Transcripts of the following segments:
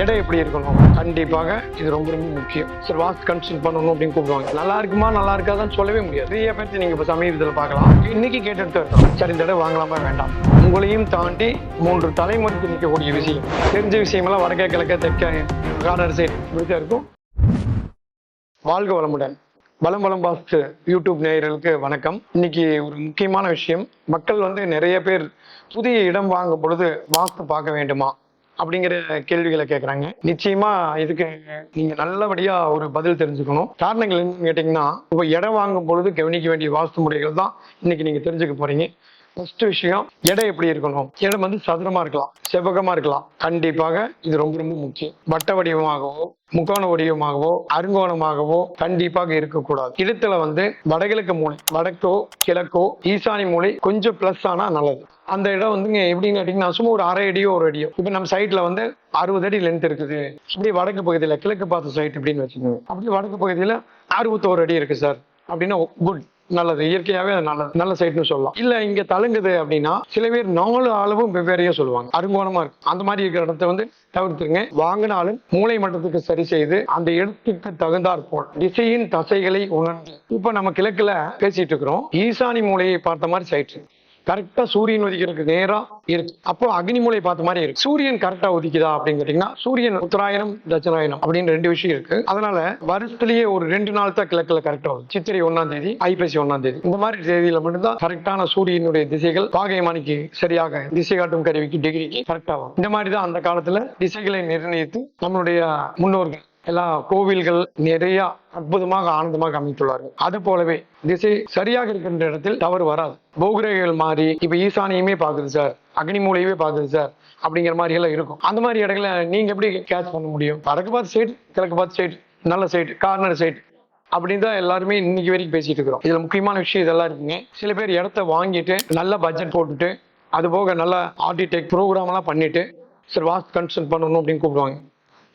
எடை எப்படி இருக்கணும்? கண்டிப்பாக இது ரொம்ப ரொம்ப முக்கியம். சரி வாஸ்ட் கன்சல்ட் பண்ணணும் அப்படின்னு கூப்பிடுவாங்க. நல்லா இருக்குமா? நல்லா இருக்காதான்னு சொல்லவே முடியாது. நிறைய பேர்த்து நீங்க இப்போ சமீபத்தில் பார்க்கலாம். இன்னைக்கு கேட்டுட்டு இருக்கோம் சரி இந்த இடம் வாங்கலாமா? வேண்டாம். உங்களையும் தாண்டி மூன்று தலைமுறைக்கு நிற்கக்கூடிய விஷயம். தெரிஞ்ச விஷயமெல்லாம் வடக்கே கிழக்க தெற்க கார்னர் சைட் இருக்கும். வாழ்க வளமுடன். பலம் பலம் பாஸ்ட் யூடியூப் நேயர்களுக்கு வணக்கம். இன்னைக்கு ஒரு முக்கியமான விஷயம். மக்கள் வந்து நிறைய பேர் புதிய இடம் வாங்கும் பொழுது வாஸ்து பார்க்க வேண்டுமா? அப்படிங்கிற கேள்விகளை கேட்குறாங்க நிச்சயமா இதுக்கு நீங்க நல்லபடியா ஒரு பதில் தெரிஞ்சுக்கணும். காரணங்கள் என்னன்னு கேட்டீங்கன்னா இப்போ இடம் வாங்கும் பொழுது கவனிக்க வேண்டிய வாஸ்து முறைகள் தான் இன்னைக்கு நீங்க தெரிஞ்சுக்க போறீங்க. ஃபர்ஸ்ட் விஷயம் இடம் எப்படி இருக்கணும்? இடம் வந்து சதுரமா இருக்கலாம் செவ்வகமா இருக்கலாம். கண்டிப்பாக இது ரொம்ப ரொம்ப முக்கியம். வட்ட வடிவமாகவோ முக்கோண வடிவமாகவோ அருங்கோணமாகவோ கண்டிப்பாக இருக்கக்கூடாது. இடத்துல வந்து வடகிழக்கு மூலை வடக்கோ கிழக்கோ ஈசானி மூலை கொஞ்சம் பிளஸ் ஆனா நல்லது. அந்த இடம் வந்துங்க எப்படின்னு கேட்டீங்கன்னா சும்மா ஒரு அரை அடியோ ஒரு அடியோ. இப்போ நம்ம சைட்ல வந்து அறுபது அடி லென்த் இருக்குது. இப்படி வடக்கு பகுதியில் கிழக்கு பார்த்த சைட் இப்படின்னு வச்சுக்கோங்க. அப்படி வடக்கு பகுதியில் அறுபத்தோரு அடி இருக்கு சார் அப்படின்னா குட் நல்லது. இயற்கையாவே அது நல்லது. நல்ல சைட்னு சொல்லலாம். இல்ல இங்க தழுங்குது அப்படின்னா சில பேர் நாலு அளவும் வெவ்வேறையும் சொல்லுவாங்க. அருங்கோணமா இருக்கு. அந்த மாதிரி இருக்கிற இடத்த வந்து தவிர்த்துருங்க. வாங்கினாலும் மூளை மட்டத்துக்கு சரி செய்து அந்த இடத்துக்கு தகுந்தாற் போல் திசையின் தசைகளை உணர்ந்து. இப்ப நம்ம கிழக்குல பேசிட்டு இருக்கிறோம். ஈசானி மூலையை பார்த்த மாதிரி சைட் கரெக்டா சூரியன் உதிக்கிறதுக்கு நேரம் இருக்கு. அப்போ அக்னிமூலை பார்த்த மாதிரி இருக்கு. சூரியன் கரெக்டா உதிக்குதா அப்படின்னு கேட்டிங்கன்னா சூரியன் உத்தராயணம் தட்சணாயனம் அப்படின்னு ரெண்டு விஷயம் இருக்கு. அதனால வருஷத்துலயே ஒரு ரெண்டு நாள் தான் கிழக்குல கரெக்டா வரும். சித்திரை ஒன்னாம் தேதி ஐப்பசி ஒன்னாம் தேதி. இந்த மாதிரி தேதியில மட்டும்தான் கரெக்டான சூரியனுடைய திசைகள் பாகையமானிக்கு சரியாக திசை காட்டும் கருவிக்கு டிகிரிக்கு கரெக்டா வரும். இந்த மாதிரி தான் அந்த காலத்துல திசைகளை நிர்ணயித்து நம்மளுடைய முன்னோர்கள் எல்லா கோவில்கள் நிறைய அற்புதமாக ஆனந்தமாக அமைத்துள்ளார்கள். அது போலவே திசை சரியாக இருக்கின்ற இடத்தில் தவறு வராது. போகிரகைகள் மாறி இப்ப ஈசானியுமே பாக்குது சார். அக்னி மூலையுமே பாக்குது சார். அப்படிங்கிற மாதிரி எல்லாம் இருக்கும். அந்த மாதிரி இடங்களை நீங்க எப்படி கேட்ச் பண்ண முடியும்? வடக்கு பார்த்து சைடு கிழக்கு பார்த்து சைடு நல்ல சைடு கார்னர் சைடு அப்படின்னு தான் எல்லாருமே இன்னைக்கு வரைக்கும் பேசிட்டு இருக்கிறோம். இதுல முக்கியமான விஷயம் இதெல்லாம் இருக்குங்க. சில பேர் இடத்த வாங்கிட்டு நல்ல பட்ஜெட் போட்டுட்டு அது போக நல்ல ஆர்டிடெக்ட் ப்ரோக்ராம் எல்லாம் பண்ணிட்டு சரி வாஸ்து கன்சல்ட் பண்ணணும் அப்படின்னு கூப்பிடுவாங்க.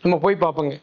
நம்ம போய் பார்ப்போங்க.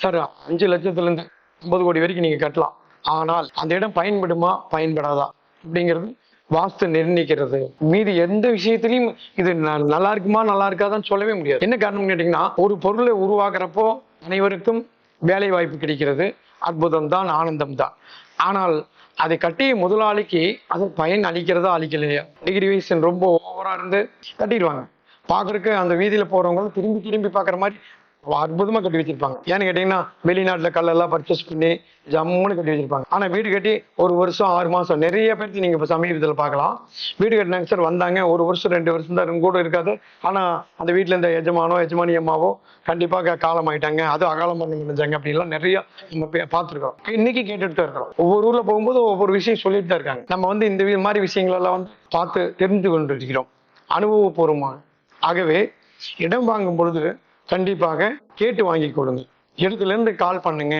சார் அஞ்சு லட்சத்துலேருந்து ஐம்பது கோடி வரைக்கும் நீங்கள் கட்டலாம். ஆனால் அந்த இடம் பயன்படுமா? பயன்படாதா? அப்படிங்கிறது வாஸ்து நிர்ணயிக்கிறது. மீதி எந்த விஷயத்திலையும் இது ந- நல்லா இருக்குமா நல்லா இருக்காதான்னு சொல்லவே முடியாது. என்ன காரணம் கேட்டிங்கன்னா ஒரு பொருளை உருவாக்குறப்போ அனைவருக்கும் வேலை வாய்ப்பு கிடைக்கிறது. அற்புதம் தான் ஆனந்தம் தான் ஆனால் அதை கட்டிய முதலாளிக்கு அது பயன் அளிக்கிறதா அளிக்கலையா? டிகிரி வைஸ் ரொம்ப ஓவராக இருந்து கட்டிடுவாங்க. பார்க்குறக்கு அந்த வீதியில் போகிறவங்களும் திரும்பி திரும்பி பார்க்குற மாதிரி அற்புதமா கட்டி வச்சிருப்பாங்க. ஏன்னு கேட்டீங்கன்னா வெளிநாட்டுல கல்லெல்லாம் பர்ச்சேஸ் பண்ணி ஜம்முன்னு கட்டி வச்சிருப்பாங்க. ஆனா வீடு கட்டி ஒரு வருஷம் ஆறு மாசம் நிறைய பேருக்கு நீங்க இப்ப சமீபத்தில் பார்க்கலாம். வீடு கட்டினாங்க சார் வந்தாங்க. ஒரு வருஷம் ரெண்டு வருஷம் தான் கூட இருக்காது. ஆனா அந்த வீட்டுல இந்த எஜமானோ எஜமானி அம்மாவோ கண்டிப்பாக காலம் ஆயிட்டாங்க. அது அகாலம் பண்ண நினைச்சாங்க அப்படின்லாம் நிறைய நம்ம பே- இன்னைக்கு கேட்டுட்டு தான் இருக்கிறோம். ஒவ்வொரு ஊர்ல போகும்போது ஒவ்வொரு விஷயம் சொல்லிட்டு தான் இருக்காங்க. நம்ம வந்து இந்த மாதிரி விஷயங்கள் எல்லாம் வந்து பார்த்து தெரிந்து கொண்டு இருக்கிறோம். அனுபவபூர்வமாக. ஆகவே இடம் வாங்கும் பொழுது கண்டிப்பாக கேட்டு வாங்கி கொடுங்க. இடத்துல இருந்து கால் பண்ணுங்க.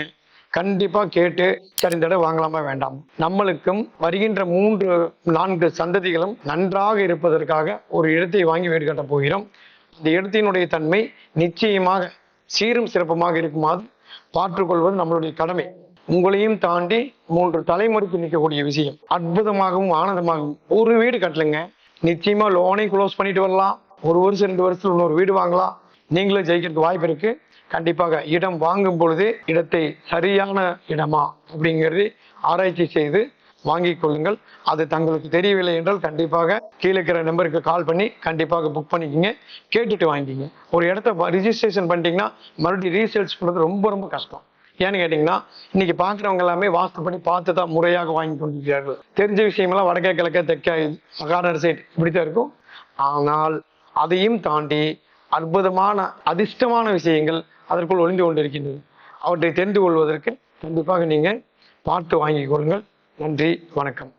கண்டிப்பாக கேட்டு சரி இந்த வாங்கலாமா வேண்டாம்? நம்மளுக்கும் வருகின்ற மூன்று நான்கு சந்ததிகளும் நன்றாக இருப்பதற்காக ஒரு இடத்தை வாங்கி வீடு கட்டப் போகிறோம். இந்த இடத்தினுடைய தன்மை நிச்சயமாக சீரும் சிறப்புமாக இருக்குமாறு பார்த்துக்கொள்வது நம்மளுடைய கடமை. உங்களையும் தாண்டி மூன்று தலைமுறைக்கு நிற்கக்கூடிய விஷயம். அற்புதமாகவும் ஆனந்தமாகவும் ஒரு வீடு கட்டலுங்க. நிச்சயமா லோனை க்ளோஸ் பண்ணிட்டு வரலாம். ஒரு வருஷம் ரெண்டு வருஷத்துல இன்னொரு வீடு வாங்கலாம். நீங்களும் ஜெயிக்கிறதுக்கு வாய்ப்பு இருக்கு. கண்டிப்பாக இடம் வாங்கும் பொழுது இடத்தை சரியான இடமா அப்படிங்கிறது ஆராய்ச்சி செய்து வாங்கிக் கொள்ளுங்கள். அது தங்களுக்கு தெரியவில்லை என்றால் கண்டிப்பாக கீழே இருக்கிற நம்பருக்கு கால் பண்ணி கண்டிப்பாக புக் பண்ணிக்கிங்க. கேட்டுட்டு வாங்கிக்கிங்க. ஒரு இடத்த ரிஜிஸ்ட்ரேஷன் பண்ணிட்டீங்கன்னா மறுபடியும் ரீசேல்ஸ் பண்ணுறது ரொம்ப ரொம்ப கஷ்டம். ஏன்னு கேட்டிங்கன்னா இன்னைக்கு பார்க்குறவங்க எல்லாமே வாஸ்துப்படி பார்த்து தான் முறையாக வாங்கி கொண்டிருக்கிறார்கள். தெரிஞ்ச விஷயமெல்லாம் வடக்கே கிழக்கே தெற்கே கார்னர் சைட் இப்படி தான் இருக்கும். ஆனால் அதையும் தாண்டி அற்புதமான அதிர்ஷ்டமான விஷயங்கள் அதற்குள் ஒளிந்து கொண்டிருக்கின்றது அவற்றை தெரிந்து கொள்வதற்கு கண்டிப்பாக நீங்கள் பார்த்து வாங்கிக் கொள்ளுங்கள். நன்றி வணக்கம்.